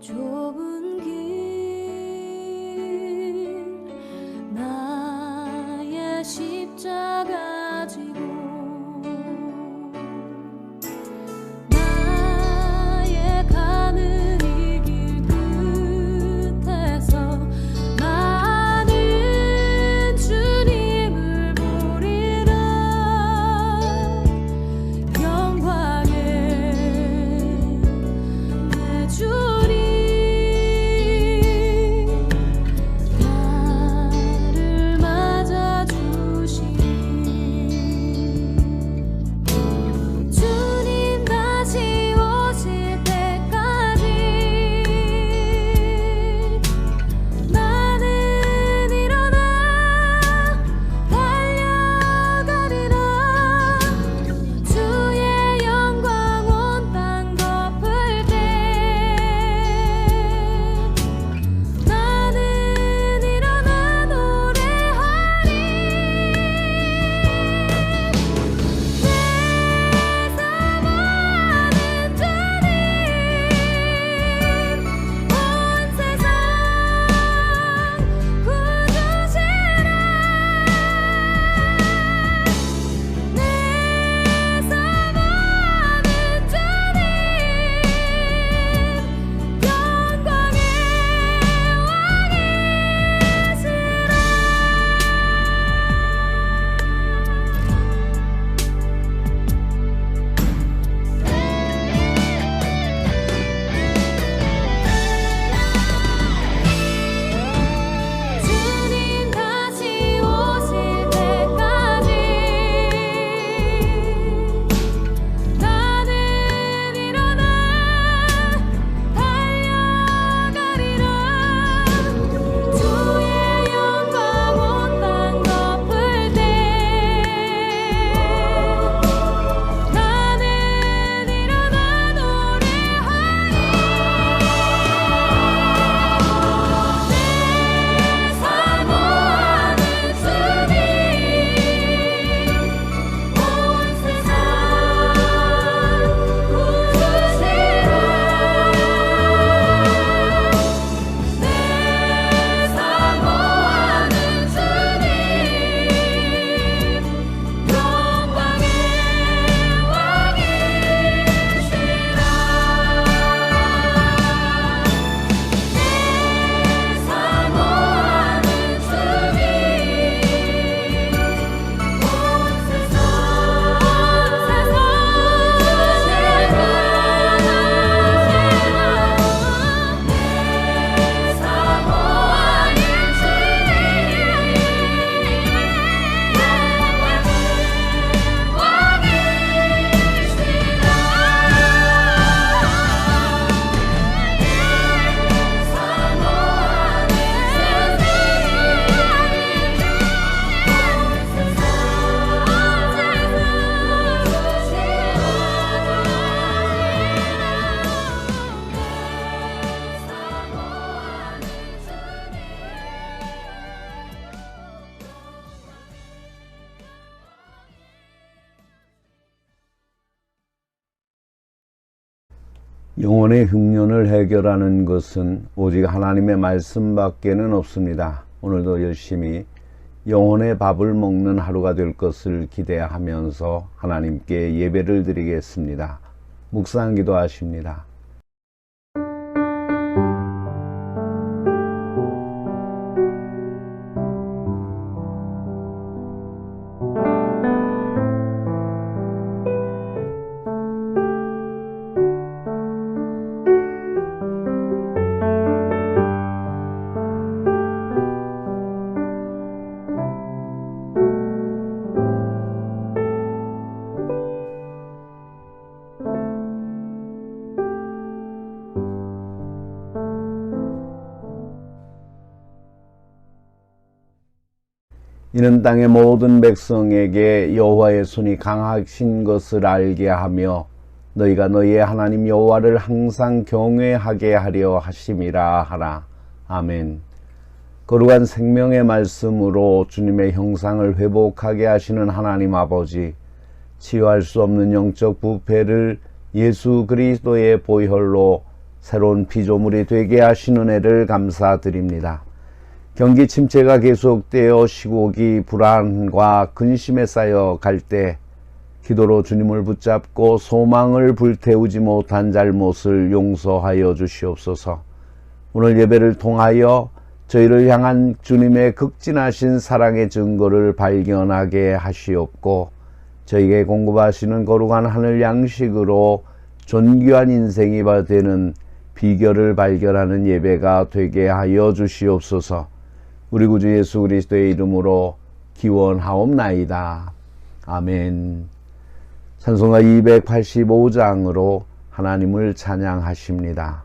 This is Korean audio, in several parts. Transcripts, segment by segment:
좁은 영혼의 흉년을 해결하는 것은 오직 하나님의 말씀밖에는 없습니다. 오늘도 열심히 영혼의 밥을 먹는 하루가 될 것을 기대하면서 하나님께 예배를 드리겠습니다. 묵상 기도하십니다. 이는 땅의 모든 백성에게 여호와의 손이 강하신 것을 알게 하며 너희가 너희의 하나님 여호와를 항상 경외하게 하려 하심이라 하라. 아멘. 거룩한 생명의 말씀으로 주님의 형상을 회복하게 하시는 하나님 아버지, 치유할 수 없는 영적 부패를 예수 그리스도의 보혈로 새로운 피조물이 되게 하시는 은혜를 감사드립니다. 경기 침체가 계속되어 시국이 불안과 근심에 쌓여 갈 때 기도로 주님을 붙잡고 소망을 불태우지 못한 잘못을 용서하여 주시옵소서. 오늘 예배를 통하여 저희를 향한 주님의 극진하신 사랑의 증거를 발견하게 하시옵고 저에게 공급하시는 거룩한 하늘 양식으로 존귀한 인생이 되는 비결을 발견하는 예배가 되게 하여 주시옵소서. 우리 구주 예수 그리스도의 이름으로 기원하옵나이다. 아멘. 찬송가 285장으로 하나님을 찬양하십니다.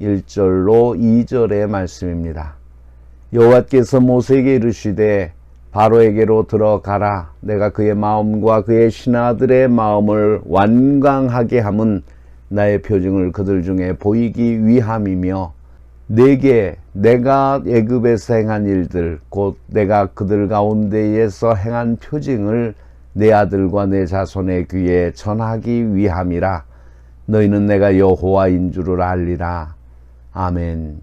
1절로 2절의 말씀입니다. 여호와께서 모세에게 이르시되 바로에게로 들어가라. 내가 그의 마음과 그의 신하들의 마음을 완강하게 함은 나의 표징을 그들 중에 보이기 위함이며 내게 내가 애굽에서 행한 일들 곧 내가 그들 가운데에서 행한 표징을 내 아들과 내 자손의 귀에 전하기 위함이라. 너희는 내가 여호와인 줄을 알리라 아멘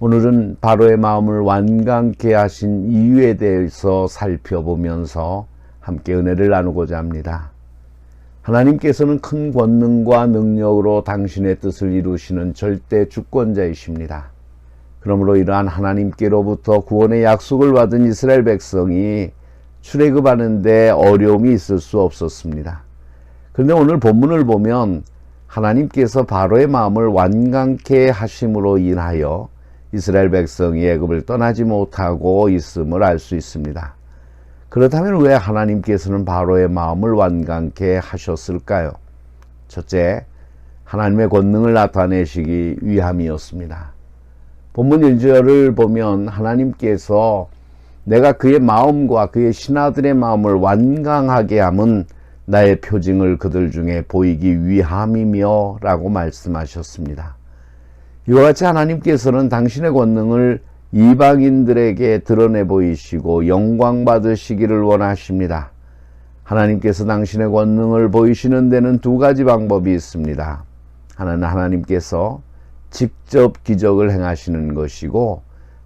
오늘은 바로의 마음을 완강케 하신 이유에 대해서 살펴보면서 함께 은혜를 나누고자 합니다. 하나님께서는 큰 권능과 능력으로 당신의 뜻을 이루시는 절대 주권자이십니다. 그러므로 이러한 하나님께로부터 구원의 약속을 받은 이스라엘 백성이 출애굽하는데 어려움이 있을 수 없었습니다. 그런데 오늘 본문을 보면 하나님께서 바로의 마음을 완강케 하심으로 인하여 이스라엘 백성이 애굽을 떠나지 못하고 있음을 알 수 있습니다. 그렇다면 왜 하나님께서는 바로의 마음을 완강케 하셨을까요? 첫째, 하나님의 권능을 나타내시기 위함이었습니다. 본문 1절을 보면 하나님께서 내가 그의 마음과 그의 신하들의 마음을 완강하게 함은 나의 표징을 그들 중에 보이기 위함이며 라고 말씀하셨습니다. 이와 같이 하나님께서는 당신의 권능을 이방인들에게 드러내 보이시고 영광 받으시기를 원하십니다. 하나님께서 당신의 권능을 보이시는 데는 두 가지 방법이 있습니다. 하나는 하나님께서 직접 기적을 행하시는 것이고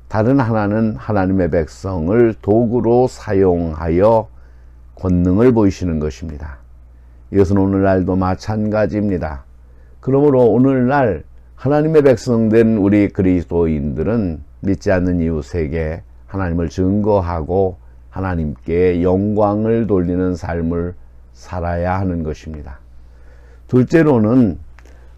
다른 하나는 하나님의 백성을 도구로 사용하여 권능을 보이시는 것입니다. 이것은 오늘날도 마찬가지입니다. 그러므로 오늘날 하나님의 백성된 우리 그리스도인들은 믿지 않는 이웃에게 하나님을 증거하고 하나님께 영광을 돌리는 삶을 살아야 하는 것입니다. 둘째로는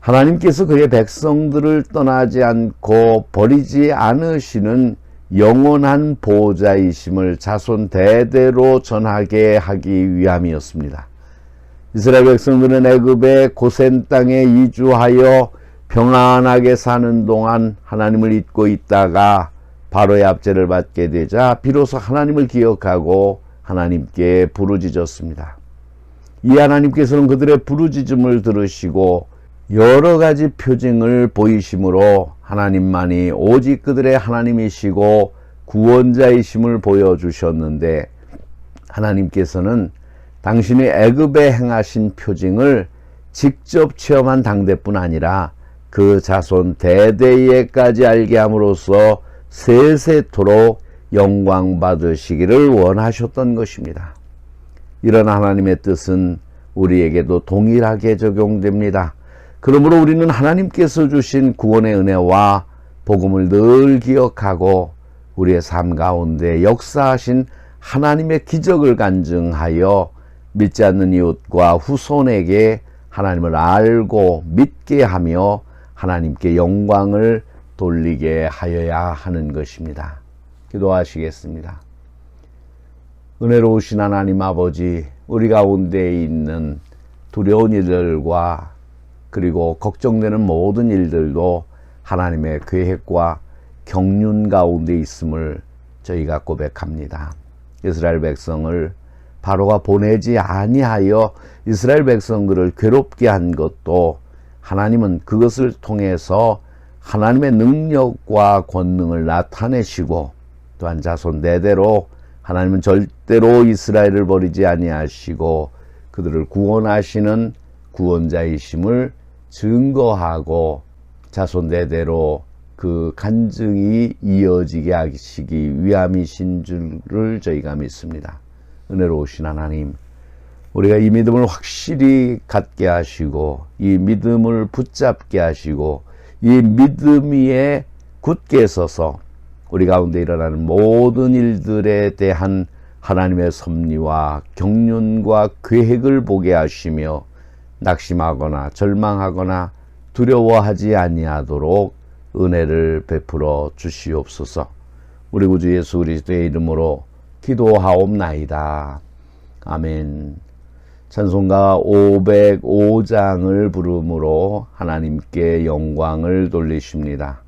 하나님께서 그의 백성들을 떠나지 않고 버리지 않으시는 영원한 보호자이심을 자손 대대로 전하게 하기 위함이었습니다. 이스라엘 백성들은 애굽의 고센 땅에 이주하여 평안하게 사는 동안 하나님을 잊고 있다가 바로의 압제를 받게 되자 비로소 하나님을 기억하고 하나님께 부르짖었습니다. 이 하나님께서는 그들의 부르짖음을 들으시고 여러 가지 표징을 보이심으로 하나님만이 오직 그들의 하나님이시고 구원자이심을 보여주셨는데 하나님께서는 당신이 애굽에 행하신 표징을 직접 체험한 당대뿐 아니라 그 자손 대대에까지 알게 함으로써 세세토록 영광 받으시기를 원하셨던 것입니다. 이런 하나님의 뜻은 우리에게도 동일하게 적용됩니다. 그러므로 우리는 하나님께서 주신 구원의 은혜와 복음을 늘 기억하고 우리의 삶 가운데 역사하신 하나님의 기적을 간증하여 믿지 않는 이웃과 후손에게 하나님을 알고 믿게 하며 하나님께 영광을 돌리게 하여야 하는 것입니다. 기도하시겠습니다. 은혜로우신 하나님 아버지, 우리 가운데 있는 두려운 일들과 그리고 걱정되는 모든 일들도 하나님의 계획과 경륜 가운데 있음을 저희가 고백합니다. 이스라엘 백성을 바로가 보내지 아니하여 이스라엘 백성들을 괴롭게 한 것도 하나님은 그것을 통해서 하나님의 능력과 권능을 나타내시고 또한 자손 대대로 하나님은 절대로 이스라엘을 버리지 아니하시고 그들을 구원하시는 구원자이심을 증거하고 자손 대대로 그 간증이 이어지게 하시기 위함이신 줄을 저희가 믿습니다. 은혜로우신 하나님, 우리가 이 믿음을 확실히 갖게 하시고 이 믿음을 붙잡게 하시고 이 믿음 위에 굳게 서서 우리 가운데 일어나는 모든 일들에 대한 하나님의 섭리와 경륜과 계획을 보게 하시며 낙심하거나 절망하거나 두려워하지 아니하도록 은혜를 베풀어 주시옵소서. 우리 구주 예수 그리스도의 이름으로 기도하옵나이다. 아멘. 찬송가 505장을 부름으로 하나님께 영광을 돌리십니다.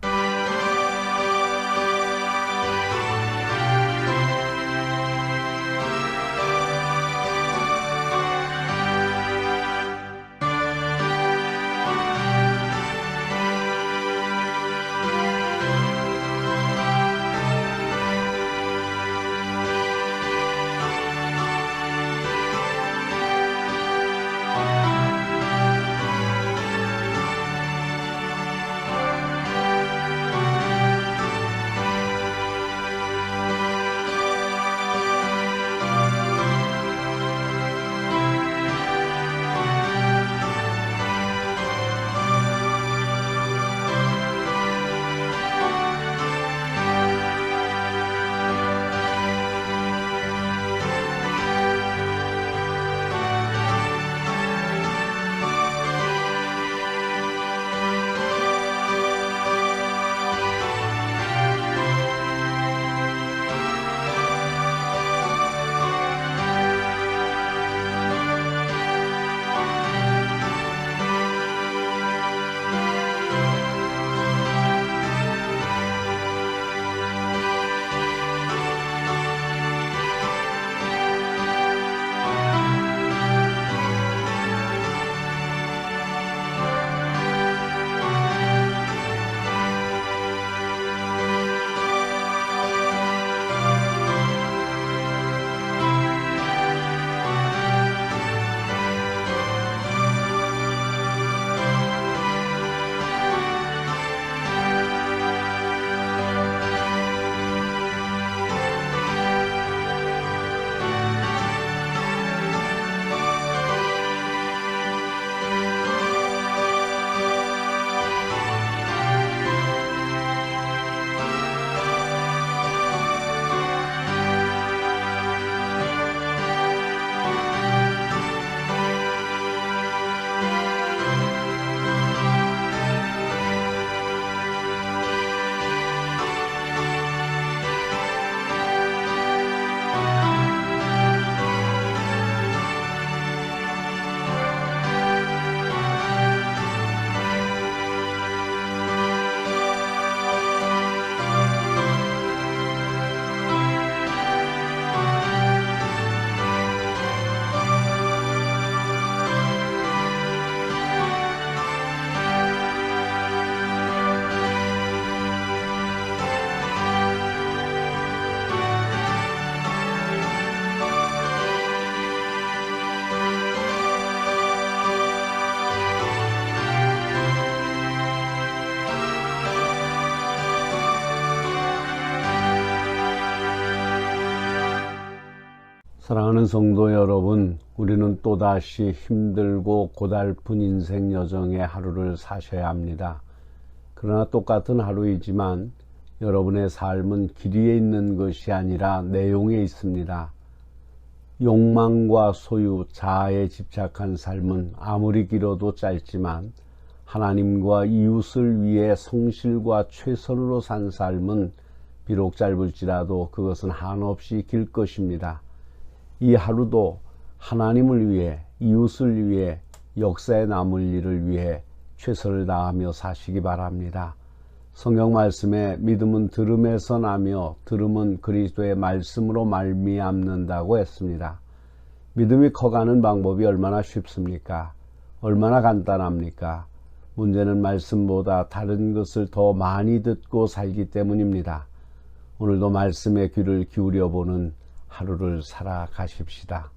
사랑하는 성도 여러분, 우리는 또다시 힘들고 고달픈 인생 여정의 하루를 사셔야 합니다. 그러나 똑같은 하루이지만 여러분의 삶은 길이에 있는 것이 아니라 내용에 있습니다. 욕망과 소유, 자아에 집착한 삶은 아무리 길어도 짧지만 하나님과 이웃을 위해 성실과 최선으로 산 삶은 비록 짧을지라도 그것은 한없이 길 것입니다. 이 하루도 하나님을 위해 이웃을 위해 역사에 남을 일을 위해 최선을 다하며 사시기 바랍니다. 성경 말씀에 믿음은 들음에서 나며 들음은 그리스도의 말씀으로 말미암는다고 했습니다. 믿음이 커가는 방법이 얼마나 쉽습니까? 얼마나 간단합니까? 문제는 말씀보다 다른 것을 더 많이 듣고 살기 때문입니다. 오늘도 말씀의 귀를 기울여 보는 하루를 살아가십시다.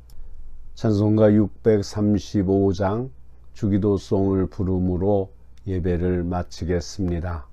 찬송가 635장 주기도송을 부름으로 예배를 마치겠습니다.